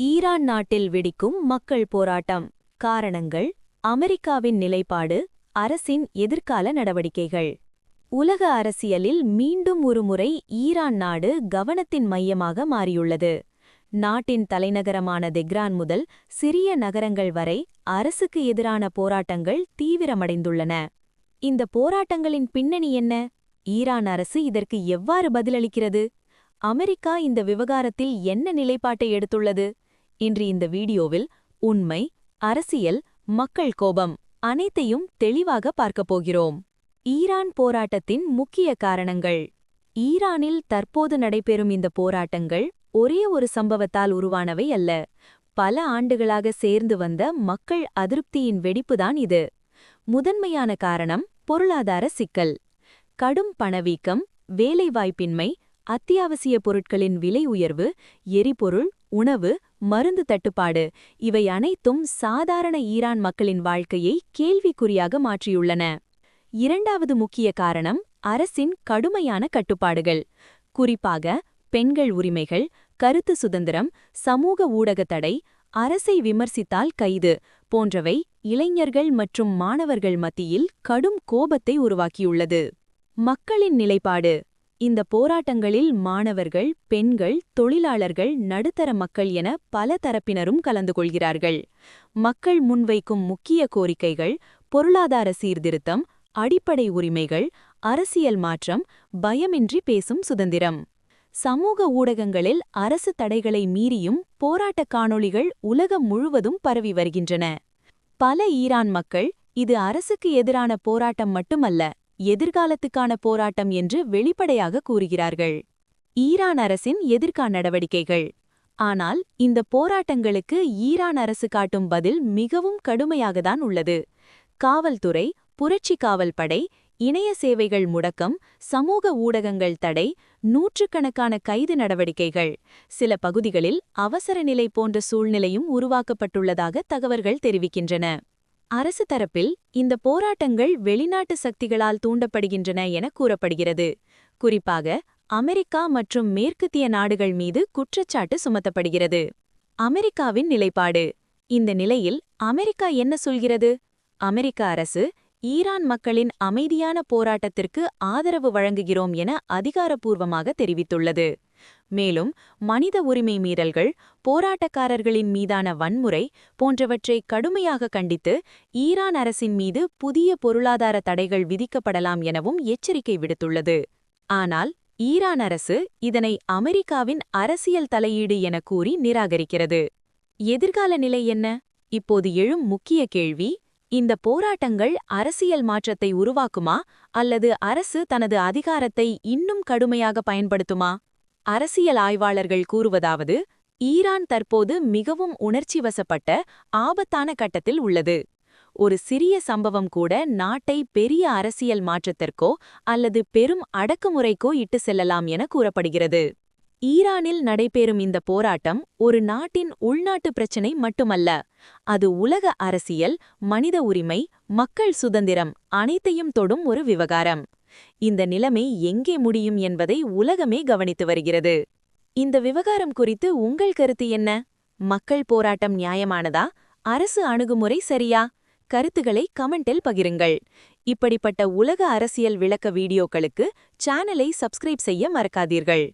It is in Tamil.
ஈரான் நாட்டில் வெடிக்கும் மக்கள் போராட்டம். காரணங்கள் அமெரிக்காவின் நிலைப்பாடு அரசின் எதிர்கால நடவடிக்கைகள். உலக அரசியலில் மீண்டும் ஒருமுறை ஈரான் நாடு கவனத்தின் மையமாக மாறியுள்ளது. நாட்டின் தலைநகரமான தெக்ரான் முதல் சிறிய நகரங்கள் வரை அரசுக்கு எதிரான போராட்டங்கள் தீவிரமடைந்துள்ளன. இந்த போராட்டங்களின் பின்னணி என்ன? ஈரான் அரசு இதற்கு எவ்வாறு பதிலளிக்கிறது? அமெரிக்கா இந்த விவகாரத்தில் என்ன நிலைப்பாட்டை எடுத்துள்ளது? இன்று இந்த வீடியோவில் உண்மை அரசியல் மக்கள் கோபம் அனைத்தையும் தெளிவாக பார்க்கப் போகிறோம். ஈரான் போராட்டத்தின் முக்கிய காரணங்கள். ஈரானில் தற்போது நடைபெறும் இந்த போராட்டங்கள் ஒரே ஒரு சம்பவத்தால் உருவானவை அல்ல. பல ஆண்டுகளாக சேர்ந்து வந்த மக்கள் அதிருப்தியின் வெடிப்புதான் இது. முதன்மையான காரணம் பொருளாதார சிக்கல். கடும் பணவீக்கம் வேலைவாய்ப்பின்மை அத்தியாவசிய பொருட்களின் விலை உயர்வு எரிபொருள் உணவு மருந்து தட்டுப்பாடு. இவை அனைத்தும் சாதாரண ஈரான் மக்களின் வாழ்க்கையை கேள்விக்குறியாக மாற்றியுள்ளன. இரண்டாவது முக்கிய காரணம் அரசின் கடுமையான கட்டுப்பாடுகள். குறிப்பாக பெண்கள் உரிமைகள் கருத்து சுதந்திரம் சமூக ஊடக தடை அரசை விமர்சித்தால் கைது போன்றவை இளைஞர்கள் மற்றும் மாணவர்கள் மத்தியில் கடும் கோபத்தை உருவாக்கியுள்ளது. மக்களின் நிலைப்பாடு. இந்த போராட்டங்களில் மாணவர்கள் பெண்கள் தொழிலாளர்கள் நடுத்தர மக்கள் என பல தரப்பினரும் கலந்து கொள்கிறார்கள். மக்கள் முன்வைக்கும் முக்கிய கோரிக்கைகள் பொருளாதார சீர்திருத்தம் அடிப்படை உரிமைகள் அரசியல் மாற்றம் பயமின்றி பேசும் சுதந்திரம். சமூக ஊடகங்களில் அரசு தடைகளை மீறியும் போராட்டக் காணொளிகள் உலகம் முழுவதும் பரவி வருகின்றன. பல ஈரான் மக்கள் இது அரசுக்கு எதிரான போராட்டம் மட்டுமல்ல எதிர்காலத்துக்கான போராட்டம் என்று வெளிப்படையாக கூறுகிறார்கள். ஈரான் அரசின் எதிர்கா நடவடிக்கைகள். ஆனால் இந்த போராட்டங்களுக்கு ஈரான் அரசு காட்டும் பதில் மிகவும் கடுமையாகத்தான் உள்ளது. காவல்துறை புரட்சி காவல் படை இணைய சேவைகள் முடக்கம் சமூக ஊடகங்கள் தடை நூற்றுக்கணக்கான கைது நடவடிக்கைகள். சில பகுதிகளில் அவசர நிலை போன்ற சூழ்நிலையும் உருவாக்கப்பட்டுள்ளதாக தகவல்கள் தெரிவிக்கின்றன. அரசு தரப்பில் இந்த போராட்டங்கள் வெளிநாட்டு சக்திகளால் தூண்டப்படுகின்றன என கூறப்படுகிறது. குறிப்பாக அமெரிக்கா மற்றும் மேற்கத்திய நாடுகள் மீது குற்றச்சாட்டு சுமத்தப்படுகிறது. அமெரிக்காவின் நிலைப்பாடு. இந்த நிலையில் அமெரிக்கா என்ன சொல்கிறது? அமெரிக்க அரசு ஈரான் மக்களின் அமைதியான போராட்டத்திற்கு ஆதரவு வழங்குகிறோம் என அதிகாரப்பூர்வமாக தெரிவித்துள்ளது. மேலும் மனித உரிமை மீறல்கள் போராட்டக்காரர்களின் மீதான வன்முறை போன்றவற்றை கடுமையாக கண்டித்து ஈரான் அரசின் மீது புதிய பொருளாதார தடைகள் விதிக்கப்படலாம் எனவும் எச்சரிக்கை விடுத்துள்ளது. ஆனால் ஈரான் அரசு இதனை அமெரிக்காவின் அரசியல் தலையீடு என கூறி நிராகரிக்கிறது. எதிர்கால நிலை என்ன? இப்போது எழும் முக்கிய கேள்வி இந்த போராட்டங்கள் அரசியல் மாற்றத்தை உருவாக்குமா அல்லது அரசு தனது அதிகாரத்தை இன்னும் கடுமையாக பயன்படுத்துமா? அரசியல் ஆய்வாளர்கள் கூறுவதாவது ஈரான் தற்போது மிகவும் உணர்ச்சிவசப்பட்ட ஆபத்தான கட்டத்தில் உள்ளது. ஒரு சிறிய சம்பவம் கூட நாட்டை பெரிய அரசியல் மாற்றத்திற்கோ அல்லது பெரும் அடக்குமுறைக்கோ இட்டு செல்லலாம் என கூறப்படுகிறது. ஈரானில் நடைபெறும் இந்த போராட்டம் ஒரு நாட்டின் உள்நாட்டு பிரச்சினை மட்டுமல்ல அது உலக அரசியல் மனித உரிமை மக்கள் சுதந்திரம் அனைத்தையும் தொடும் ஒரு விவகாரம். இந்த நிலைமை எங்கே முடியும் என்பதை உலகமே கவனித்து வருகிறது. இந்த விவகாரம் குறித்து உங்கள் கருத்து என்ன? மக்கள் போராட்டம் நியாயமானதா? அரசு அணுகுமுறை சரியா? கருத்துக்களை கமெண்டில் பகிருங்கள். இப்படிப்பட்ட உலக அரசியல் விளக்க வீடியோக்களுக்கு சேனலை சப்ஸ்கிரைப் செய்ய மறக்காதீர்கள்.